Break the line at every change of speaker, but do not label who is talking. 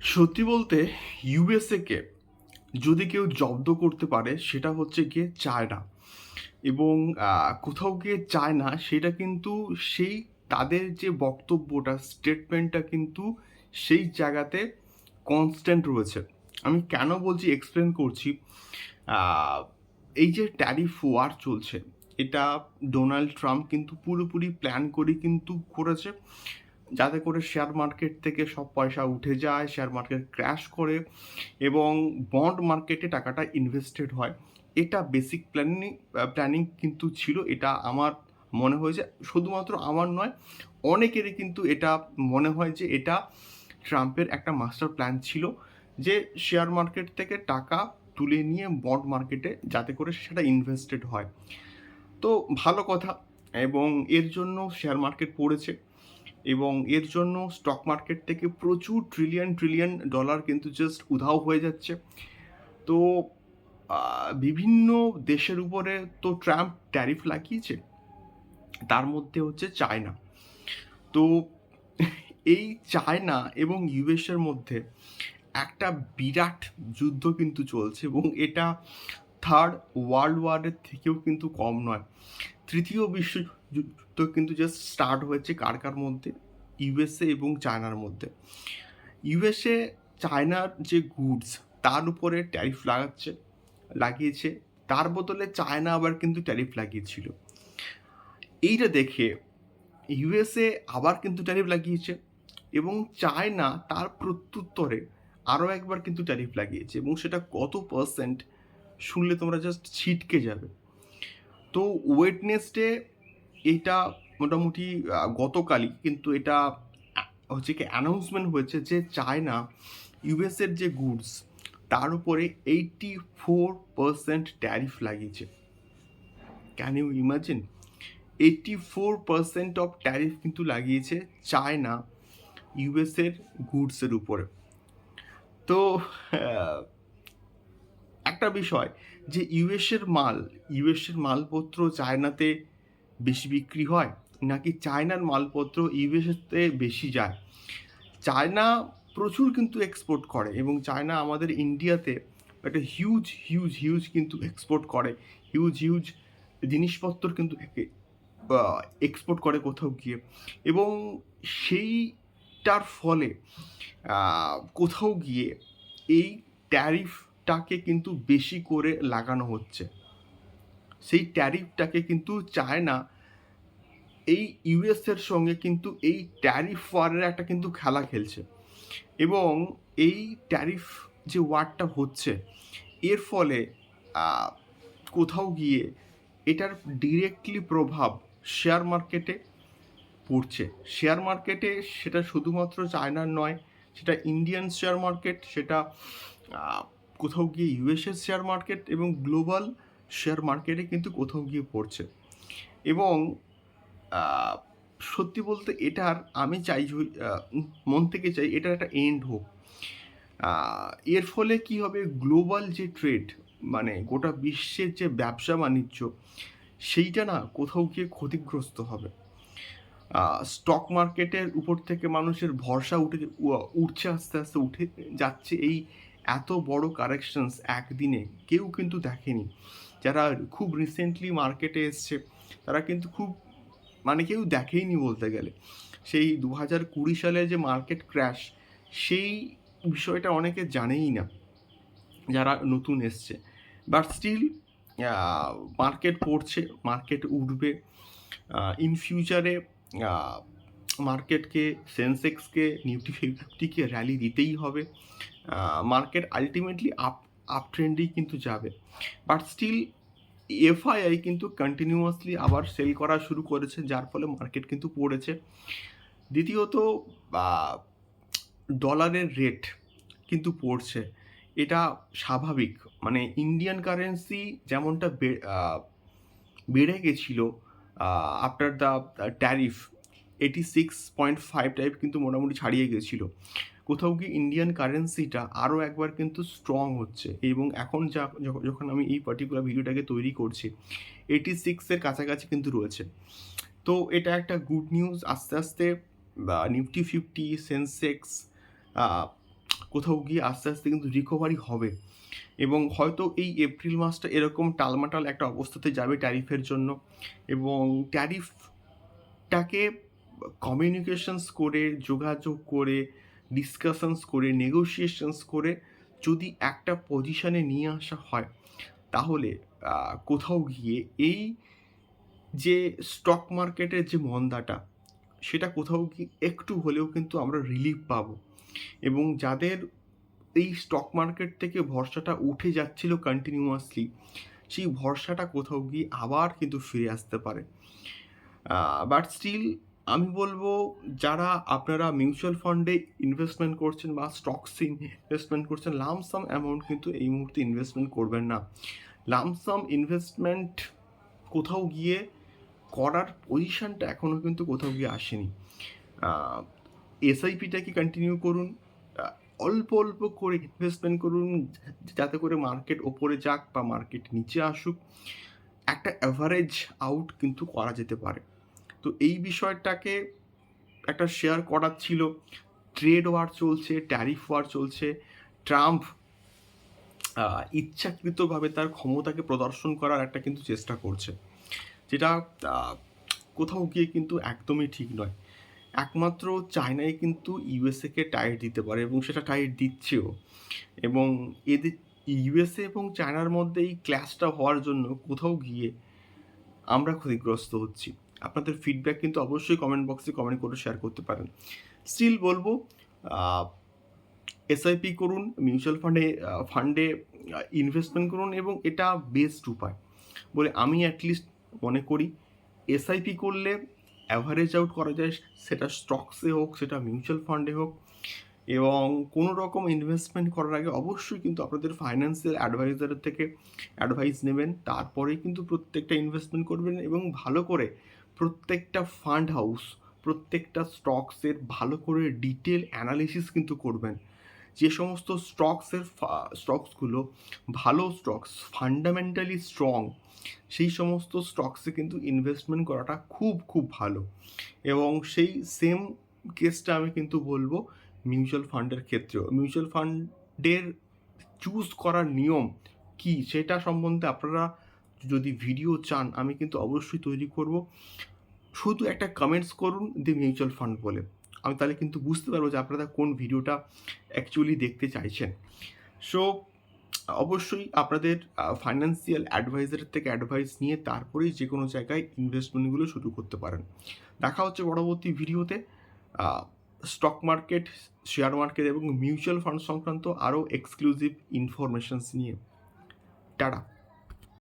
সত্যি বলতে ইউএসএকে যদি কেউ জব্দ করতে পারে, সেটা হচ্ছে গিয়ে চায়না। এবং কোথাও গিয়ে চায় না সেটা কিন্তু সেই তাদের যে বক্তব্যটা স্টেটমেন্টটা কিন্তু সেই জায়গাতে কনস্ট্যান্ট রয়েছে। আমি কেন বলছি এক্সপ্লেন করছি এই যে ট্যারিফ ওয়ার চলছে, এটা ডোনাল্ড ট্রাম্প কিন্তু পুরোপুরি প্ল্যান করে কিন্তু করেছে। যাতে করে শেয়ার মার্কেট থেকে সব পয়সা উঠে যায় শেয়ার মার্কেট ক্র্যাশ করে এবং বন্ড মার্কেটে টাকাটা ইনভেস্টেড হয়। এটা বেসিক প্ল্যানিং প্ল্যানিং কিন্তু ছিল, এটা আমার মনে হয়েছে শুধুমাত্র আমার নয়, অনেকেরই কিন্তু এটা মনে হয় যে এটা ট্রাম্পের একটা মাস্টার প্ল্যান ছিল যে শেয়ার মার্কেট থেকে টাকা তুলে নিয়ে বন্ড মার্কেটে যাতে করে সেটা ইনভেস্টেড হয়। তো ভালো কথা এবং এর জন্য শেয়ার মার্কেট পড়েছে। এবং এর জন্য স্টক মার্কেট থেকে প্রচুর ট্রিলিয়ন ট্রিলিয়ন ডলার কিন্তু জাস্ট উধাও হয়ে যাচ্ছে। তো বিভিন্ন দেশের উপরে তো ট্রাম্প ট্যারিফ লাগিয়েছে, তার মধ্যে হচ্ছে চায়না তো, এই চায়না এবং ইউএসের মধ্যে একটা বিরাট যুদ্ধ কিন্তু চলছে এবং এটা থার্ড ওয়ার্ল্ড ওয়ারের থেকেও কিন্তু কম নয়। তৃতীয় বিশ্বযুদ্ধ কিন্তু জাস্ট স্টার্ট হয়েছে কার কার মধ্যে? ইউএসএ এবং চায়নার মধ্যে। ইউএসএ চায়নার যে গুডস তার উপরে ট্যারিফ লাগাচ্ছে, লাগিয়েছে। তার বদলে চায়না আবার কিন্তু ট্যারিফ লাগিয়েছিল। এইটা দেখে ইউএসএ আবার কিন্তু ট্যারিফ লাগিয়েছে এবং চায়না তার প্রত্যুত্তরে আরও একবার কিন্তু ট্যারিফ লাগিয়েছে এবং সেটা কত পার্সেন্ট শুনলে তোমরা জাস্ট ছিটকে যাবে। তো ওয়েটনেসডে এটা মোটামুটি গতকালই কিন্তু এটা হচ্ছে কি অ্যানাউন্সমেন্ট হয়েছে যে চায়না ইউএসের যে গুডস তার উপরে এইটি ফোর পার্সেন্ট ট্যারিফ লাগিয়েছে। Can you imagine eighty four percent of tariff কিন্তু লাগিয়েছে চায়না ইউএসের গুডসের উপরে। তো একটা বিষয় যে ইউএসের মাল ইউএসের মালপত্র চায়নাতে বেশি বিক্রি হয়, নাকি চায়নার মালপত্র ইউএসএতে বেশি যায়? চায়না প্রচুর কিন্তু এক্সপোর্ট করে এবং চায়না আমাদের ইন্ডিয়াতে একটা হিউজ হিউজ হিউজ কিন্তু এক্সপোর্ট করে। হিউজ হিউজ জিনিসপত্র কিন্তু এক্সপোর্ট করে কোথাও গিয়ে। এবং সেইটার ফলে কোথাও গিয়ে এই ট্যারিফটাকে কিন্তু বেশি করে লাগানো হচ্ছে। সেই ট্যারিফটাকে কিন্তু চায়না এই ইউএসের সঙ্গে কিন্তু এই ট্যারিফ ওয়ারের একটা কিন্তু খেলা খেলছে। এবং এই ট্যারিফ যে ওয়ারটা হচ্ছে, এর ফলে কোথাও গিয়ে এটার ডিরেক্টলি প্রভাব শেয়ার মার্কেটে পড়ছে। শেয়ার মার্কেটে সেটা শুধুমাত্র চায়নার নয়, সেটা ইন্ডিয়ান শেয়ার মার্কেট সেটা কোথাও গিয়ে ইউএসএর শেয়ার মার্কেট এবং গ্লোবাল শেয়ার মার্কেটে কিন্তু কোথাও গিয়ে পড়ছে। এবং সত্যি বলতে এটার আমি চাই মন থেকে চাই এটার একটা এন্ড হোক। এর ফলে কি হবে? গ্লোবাল যে ট্রেড মানে গোটা বিশ্বের যে ব্যবসা বাণিজ্য, সেইটা না কোথাও গিয়ে ক্ষতিগ্রস্ত হবে। স্টক মার্কেটের উপর থেকে মানুষের ভরসা উঠে উঠছে, আস্তে আস্তে উঠে যাচ্ছে এই এত বড় কারেকশনস একদিনে কেউ কিন্তু দেখেনি। যারা খুব রিসেন্টলি মার্কেটে এসছে, তারা কিন্তু খুব মানে কেউ দেখেইনি বলতে গেলে। সেই দু হাজার কুড়ি সালে যে মার্কেট ক্র্যাশ সেই বিষয়টা অনেকে জানেই না, যারা নতুন এসছে। বাট স্টিল মার্কেট পড়ছে মার্কেট উঠবে। ইন ফিউচারে মার্কেটকে সেন্সেক্সকে নিফটি ফিফটিকে র্যালি দিতেই হবে। মার্কেট আলটিমেটলি আপ আপ ট্রেন্ডেই কিন্তু যাবে। বাট স্টিল এফআইআই কিন্তু কন্টিনিউয়াসলি আবার সেল করা শুরু করেছে, যার ফলে মার্কেট কিন্তু পড়েছে। দ্বিতীয়ত ডলারের রেট কিন্তু পড়ছে। এটা স্বাভাবিক। মানে ইন্ডিয়ান কারেন্সি যেমনটা বেড়ে গেছিল after the tariff eighty six point five type কিন্তু মোটামুটি ছাড়িয়ে গেছিল। কোথাও কি ইন্ডিয়ান কারেন্সিটা আরও একবার কিন্তু স্ট্রং হচ্ছে। এবং এখন যা যখন আমি এই পার্টিকুলার ভিডিওটাকে তৈরি করছি এইটি সিক্সের কাছাকাছি কিন্তু রয়েছে। তো এটা একটা গুড নিউজ আস্তে আস্তে নিফটি ফিফটি সেন্সেক্স কোথাও গিয়ে আস্তে আস্তে কিন্তু রিকভারি হবে। এবং হয়তো এই এপ্রিল মাসটা এরকম টালমাটাল একটা অবস্থাতে যাবে ট্যারিফের জন্য। এবং ট্যারিফটাকে কমিউনিকেশনস করে, যোগাযোগ করে ডিসকাশনস করে নেগোসিয়েশনস করে যদি একটা পজিশানে নিয়ে আসা হয়, তাহলে কোথাও গিয়ে এই যে স্টক মার্কেটের যে মন্দাটা, সেটা কোথাও কি একটু হলেও কিন্তু আমরা রিলিফ পাবো। এবং যাদের এই স্টক মার্কেট থেকে ভরসাটা উঠে যাচ্ছিল কন্টিনিউয়াসলি সেই ভরসাটা কোথাও গিয়ে আবার কিন্তু ফিরে আসতে পারে। বাট স্টিল আমি বলব যারা আপনারা মিউচুয়াল ফান্ডে ইনভেস্টমেন্ট করছেন বা স্টকসে ইনভেস্টমেন্ট করছেন লামসাম অ্যামাউন্ট কিন্তু এই মুহূর্তে ইনভেস্টমেন্ট করবেন না। লামসাম ইনভেস্টমেন্ট কোথাও গিয়ে করার পজিশনটা এখনও কিন্তু কোথাও গিয়ে আসেনি। এসআইপিটাকে কন্টিনিউ করুন? অল্প অল্প করে ইনভেস্টমেন্ট করুন, যাতে করে মার্কেট ওপরে যাক বা মার্কেট নিচে আসুক। একটা অ্যাভারেজ আউট কিন্তু করা যেতে পারে। তো এই বিষয়টাকে একটা শেয়ার করার ছিল। ট্রেড ওয়ার চলছে ট্যারিফ ওয়ার চলছে। ট্রাম্প ইচ্ছাকৃতভাবে তার ক্ষমতাকে প্রদর্শন করার একটা কিন্তু চেষ্টা করছে। যেটা কোথাও গিয়ে কিন্তু একদমই ঠিক নয়। একমাত্র চায়নাই কিন্তু ইউএসএকে টাইট দিতে পারে এবং সেটা টাইট দিচ্ছেও। এবং এদের ইউএসএ এবং চায়নার মধ্যে এই ক্ল্যাশটা হওয়ার জন্য কোথাও গিয়ে আমরা ক্ষতিগ্রস্ত হচ্ছি। আপনাদের ফিডব্যাক কিন্তু অবশ্যই কমেন্ট বক্সে কমেন্ট করে শেয়ার করতে পারেন। স্টিল বলব এসআইপি করুন মিউচুয়াল ফান্ডে ফান্ডে ইনভেস্টমেন্ট করুন এবং এটা বেস্ট উপায়। বলে আমি অ্যাটলিস্ট মনে করি এসআইপি করলে অ্যাভারেজ আউট করা যায়, সেটা স্টকসে হোক, সেটা মিউচুয়াল ফান্ডে হোক এবং কোনো রকম ইনভেস্টমেন্ট করার আগে অবশ্যই কিন্তু আপনাদের ফাইন্যান্সিয়াল অ্যাডভাইজারের থেকে অ্যাডভাইস নেবেন, তারপরেই কিন্তু প্রত্যেকটা ইনভেস্টমেন্ট করবেন এবং ভালো করে প্রত্যেকটা ফান্ড হাউস প্রত্যেকটা স্টকসের ভালো করে ডিটেল অ্যানালিসিস কিন্তু করবেন। যে সমস্ত স্টকসের স্টকসগুলো ভালো স্টকস ফান্ডামেন্টালি স্ট্রং সেই সমস্ত স্টকসে কিন্তু ইনভেস্টমেন্ট করাটা খুব খুব ভালো। এবং সেই সেম কেসটা আমি কিন্তু বলব মিউচুয়াল ফান্ডের ক্ষেত্রেও। মিউচুয়াল ফান্ডের চুজ করার নিয়ম কি? সেটা সম্বন্ধে আপনারা যদি ভিডিও চান, আমি কিন্তু অবশ্যই তৈরি করব। শুধু একটা কমেন্টস করুন দি মিউচুয়াল ফান্ড বলে। আমি তাহলে কিন্তু বুঝতে পারব যে আপনারা কোন ভিডিওটা অ্যাকচুয়ালি দেখতে চাইছেন। সো অবশ্যই আপনাদের ফাইন্যান্সিয়াল অ্যাডভাইজারের থেকে অ্যাডভাইস নিয়ে তারপরেই যে কোনো জায়গায় ইনভেস্টমেন্টগুলো শুরু করতে পারেন। দেখা হচ্ছে পরবর্তী ভিডিওতে স্টক মার্কেট শেয়ার মার্কেট এবং মিউচুয়াল ফান্ড সংক্রান্ত আরও এক্সক্লুসিভ ইনফরমেশনস নিয়ে। টাটা।